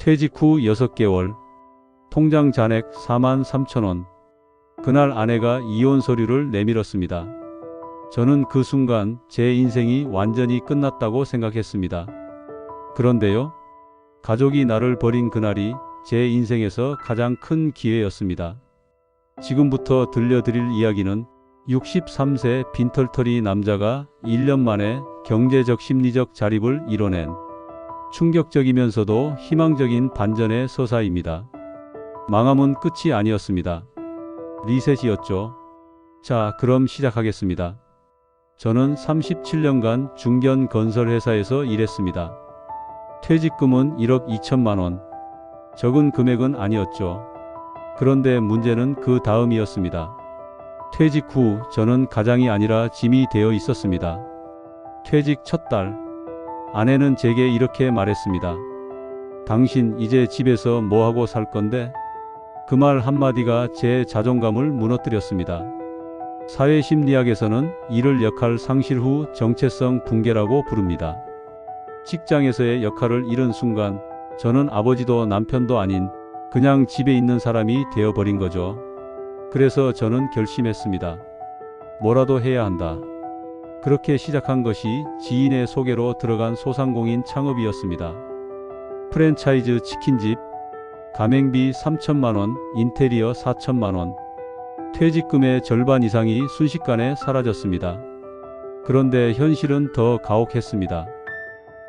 퇴직 후 6개월. 통장 잔액 4만 3천 원. 그날 아내가 이혼 서류를 내밀었습니다. 저는 그 순간 제 인생이 완전히 끝났다고 생각했습니다. 그런데요. 가족이 나를 버린 그날이 제 인생에서 가장 큰 기회였습니다. 지금부터 들려드릴 이야기는 63세 빈털터리 남자가 1년 만에 경제적 심리적 자립을 이뤄낸 충격적이면서도 희망적인 반전의 서사입니다. 망함은 끝이 아니었습니다. 리셋이었죠. 자, 그럼 시작하겠습니다. 저는 37년간 중견 건설 회사에서 일했습니다. 퇴직금은 1억 2천만 원. 적은 금액은 아니었죠. 그런데 문제는 그 다음이었습니다. 퇴직 후 저는 가장이 아니라 짐이 되어 있었습니다. 퇴직 첫 달, 아내는 제게 이렇게 말했습니다. 당신 이제 집에서 뭐하고 살 건데? 그 말 한마디가 제 자존감을 무너뜨렸습니다. 사회 심리학에서는 이를 역할 상실 후 정체성 붕괴라고 부릅니다. 직장에서의 역할을 잃은 순간 저는 아버지도 남편도 아닌 그냥 집에 있는 사람이 되어버린 거죠. 그래서 저는 결심했습니다. 뭐라도 해야 한다. 그렇게 시작한 것이 지인의 소개로 들어간 소상공인 창업이었습니다. 프랜차이즈 치킨집, 가맹비 3천만 원, 인테리어 4천만 원, 퇴직금의 절반 이상이 순식간에 사라졌습니다. 그런데 현실은 더 가혹했습니다.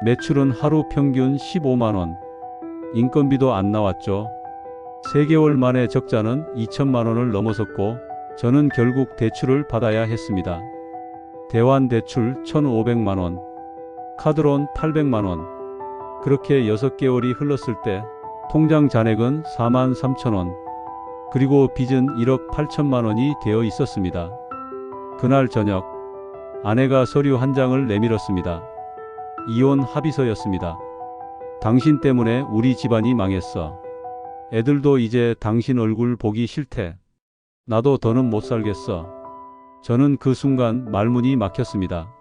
매출은 하루 평균 15만 원. 인건비도 안 나왔죠. 3개월 만에 적자는 2천만 원을 넘어섰고 저는 결국 대출을 받아야 했습니다. 대환 대출 1,500만 원, 카드론 800만 원. 그렇게 6개월이 흘렀을 때 통장 잔액은 4만 3천 원. 그리고 빚은 1억 8천만 원이 되어 있었습니다. 그날 저녁 아내가 서류 한 장을 내밀었습니다. 이혼 합의서였습니다. 당신 때문에 우리 집안이 망했어. 애들도 이제 당신 얼굴 보기 싫대. 나도 더는 못 살겠어. 저는 그 순간 말문이 막혔습니다.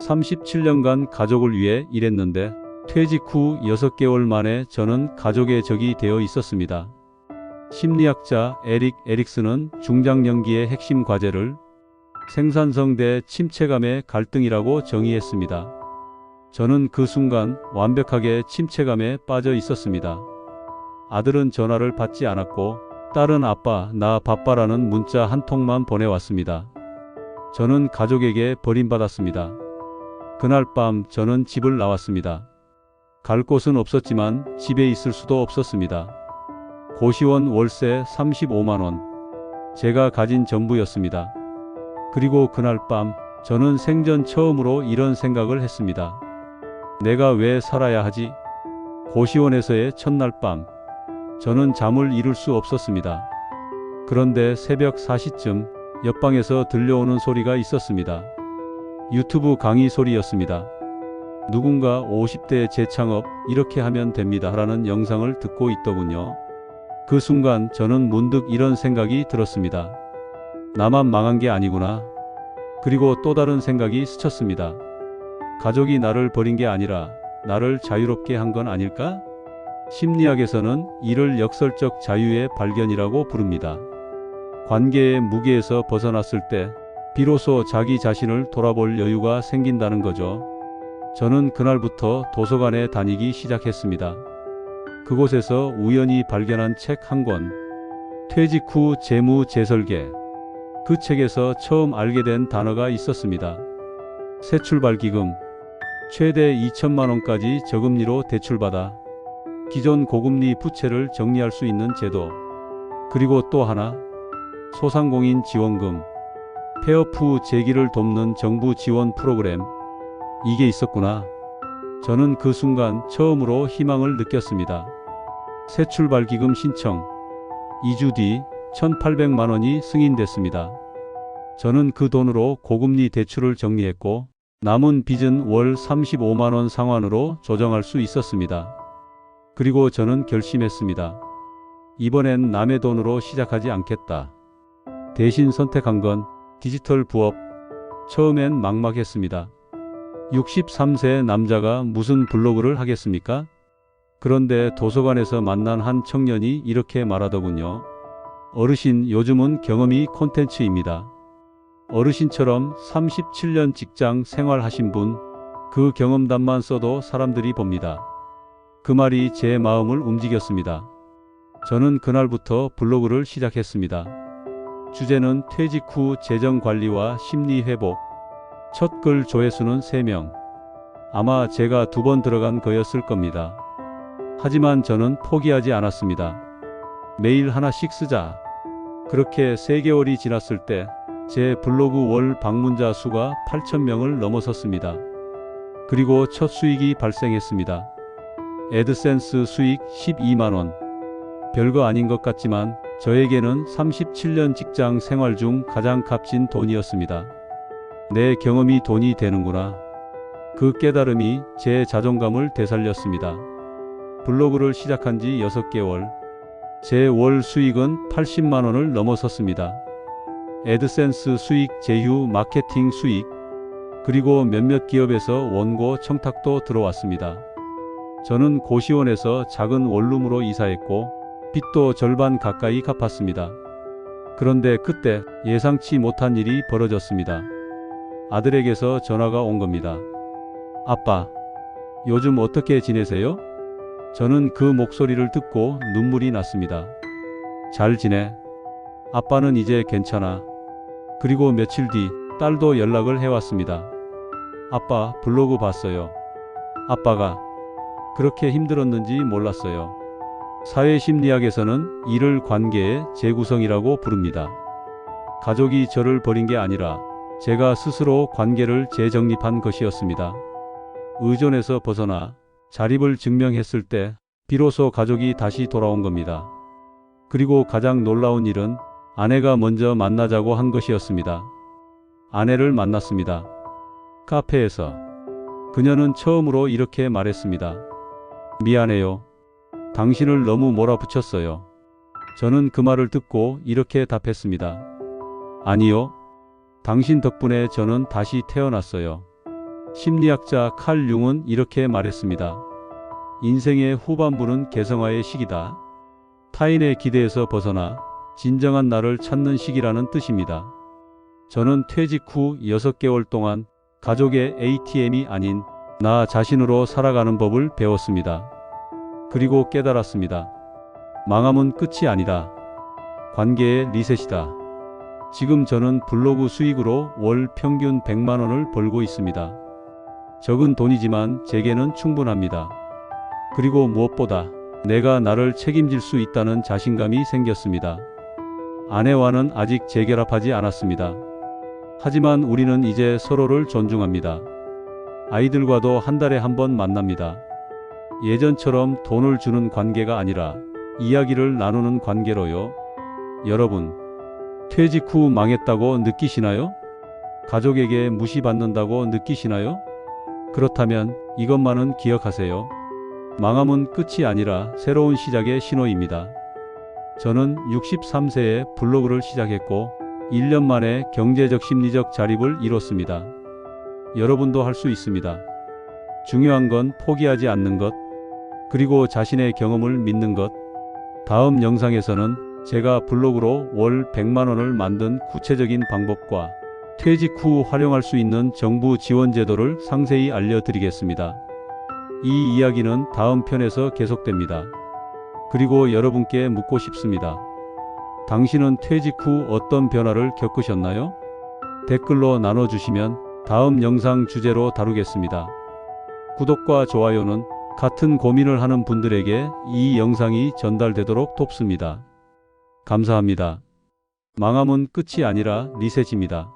37년간 가족을 위해 일했는데 퇴직 후 6개월 만에 저는 가족의 적이 되어 있었습니다. 심리학자 에릭 에릭스는 중장년기의 핵심 과제를 생산성 대 침체감의 갈등이라고 정의했습니다. 저는 그 순간 완벽하게 침체감에 빠져 있었습니다. 아들은 전화를 받지 않았고 딸은 아빠 나 바빠라는 문자 한 통만 보내왔습니다. 저는 가족에게 버림받았습니다. 그날 밤 저는 집을 나왔습니다. 갈 곳은 없었지만 집에 있을 수도 없었습니다. 고시원 월세 35만원. 제가 가진 전부였습니다. 그리고 그날 밤 저는 생전 처음으로 이런 생각을 했습니다. 내가 왜 살아야 하지? 고시원에서의 첫날 밤. 저는 잠을 이룰 수 없었습니다. 그런데 새벽 4시쯤 옆방에서 들려오는 소리가 있었습니다. 유튜브 강의 소리였습니다. 누군가 50대 재창업 이렇게 하면 됩니다. 라는 영상을 듣고 있더군요. 그 순간 저는 문득 이런 생각이 들었습니다. 나만 망한 게 아니구나. 그리고 또 다른 생각이 스쳤습니다. 가족이 나를 버린 게 아니라 나를 자유롭게 한 건 아닐까? 심리학에서는 이를 역설적 자유의 발견이라고 부릅니다. 관계의 무게에서 벗어났을 때 비로소 자기 자신을 돌아볼 여유가 생긴다는 거죠. 저는 그날부터 도서관에 다니기 시작했습니다. 그곳에서 우연히 발견한 책 한 권. 퇴직 후 재무 재설계. 그 책에서 처음 알게 된 단어가 있었습니다. 새 출발 기금. 최대 2천만 원까지 저금리로 대출받아 기존 고금리 부채를 정리할 수 있는 제도. 그리고 또 하나. 소상공인 지원금. 폐업 후 재기를 돕는 정부 지원 프로그램. 이게 있었구나. 저는 그 순간 처음으로 희망을 느꼈습니다. 새 출발 기금 신청. 2주 뒤 1,800만 원이 승인됐습니다. 저는 그 돈으로 고금리 대출을 정리했고 남은 빚은 월 35만 원 상환으로 조정할 수 있었습니다. 그리고 저는 결심했습니다. 이번엔 남의 돈으로 시작하지 않겠다. 대신 선택한 건 디지털 부업. 처음엔 막막했습니다. 63세 남자가 무슨 블로그를 하겠습니까? 그런데 도서관에서 만난 한 청년이 이렇게 말하더군요. 어르신, 요즘은 경험이 콘텐츠입니다. 어르신처럼 37년 직장 생활하신 분, 그 경험담만 써도 사람들이 봅니다. 그 말이 제 마음을 움직였습니다. 저는 그날부터 블로그를 시작했습니다. 주제는 퇴직 후 재정 관리와 심리 회복. 첫 글 조회수는 3명. 아마 제가 두 번 들어간 거였을 겁니다. 하지만 저는 포기하지 않았습니다. 매일 하나씩 쓰자. 그렇게 3개월이 지났을 때 제 블로그 월 방문자 수가 8,000명을 넘어섰습니다. 그리고 첫 수익이 발생했습니다. 애드센스 수익 12만원. 별거 아닌 것 같지만 저에게는 37년 직장 생활 중 가장 값진 돈이었습니다. 내 경험이 돈이 되는구나. 그 깨달음이 제 자존감을 되살렸습니다. 블로그를 시작한 지 6개월. 제 월 수익은 80만 원을 넘어섰습니다. 애드센스 수익, 제휴, 마케팅 수익, 그리고 몇몇 기업에서 원고 청탁도 들어왔습니다. 저는 고시원에서 작은 원룸으로 이사했고 빚도 절반 가까이 갚았습니다. 그런데 그때 예상치 못한 일이 벌어졌습니다. 아들에게서 전화가 온 겁니다. 아빠, 요즘 어떻게 지내세요? 저는 그 목소리를 듣고 눈물이 났습니다. 잘 지내. 아빠는 이제 괜찮아. 그리고 며칠 뒤 딸도 연락을 해왔습니다. 아빠 블로그 봤어요. 아빠가 그렇게 힘들었는지 몰랐어요. 사회심리학에서는 이를 관계의 재구성이라고 부릅니다. 가족이 저를 버린 게 아니라 제가 스스로 관계를 재정립한 것이었습니다. 의존에서 벗어나 자립을 증명했을 때 비로소 가족이 다시 돌아온 겁니다. 그리고 가장 놀라운 일은 아내가 먼저 만나자고 한 것이었습니다. 아내를 만났습니다. 카페에서. 그녀는 처음으로 이렇게 말했습니다. 미안해요. 당신을 너무 몰아붙였어요. 저는 그 말을 듣고 이렇게 답했습니다. 아니요. 당신 덕분에 저는 다시 태어났어요. 심리학자 칼 융은 이렇게 말했습니다. 인생의 후반부는 개성화의 시기다. 타인의 기대에서 벗어나 진정한 나를 찾는 시기라는 뜻입니다. 저는 퇴직 후 6개월 동안 가족의 ATM이 아닌 나 자신으로 살아가는 법을 배웠습니다. 그리고 깨달았습니다. 망함은 끝이 아니다. 관계의 리셋이다. 지금 저는 블로그 수익으로 월 평균 100만 원을 벌고 있습니다. 적은 돈이지만 제게는 충분합니다. 그리고 무엇보다 내가 나를 책임질 수 있다는 자신감이 생겼습니다. 아내와는 아직 재결합하지 않았습니다. 하지만 우리는 이제 서로를 존중합니다. 아이들과도 한 달에 한 번 만납니다. 예전처럼 돈을 주는 관계가 아니라 이야기를 나누는 관계로요. 여러분, 퇴직 후 망했다고 느끼시나요? 가족에게 무시받는다고 느끼시나요? 그렇다면 이것만은 기억하세요. 망함은 끝이 아니라 새로운 시작의 신호입니다. 저는 63세에 블로그를 시작했고 1년 만에 경제적 심리적 자립을 이뤘습니다. 여러분도 할 수 있습니다. 중요한 건 포기하지 않는 것, 그리고 자신의 경험을 믿는 것. 다음 영상에서는 제가 블로그로 월 100만 원을 만든 구체적인 방법과 퇴직 후 활용할 수 있는 정부 지원 제도를 상세히 알려드리겠습니다. 이 이야기는 다음 편에서 계속됩니다. 그리고 여러분께 묻고 싶습니다. 당신은 퇴직 후 어떤 변화를 겪으셨나요? 댓글로 나눠주시면 다음 영상 주제로 다루겠습니다. 구독과 좋아요는 같은 고민을 하는 분들에게 이 영상이 전달되도록 돕습니다. 감사합니다. 망함은 끝이 아니라 리셋입니다.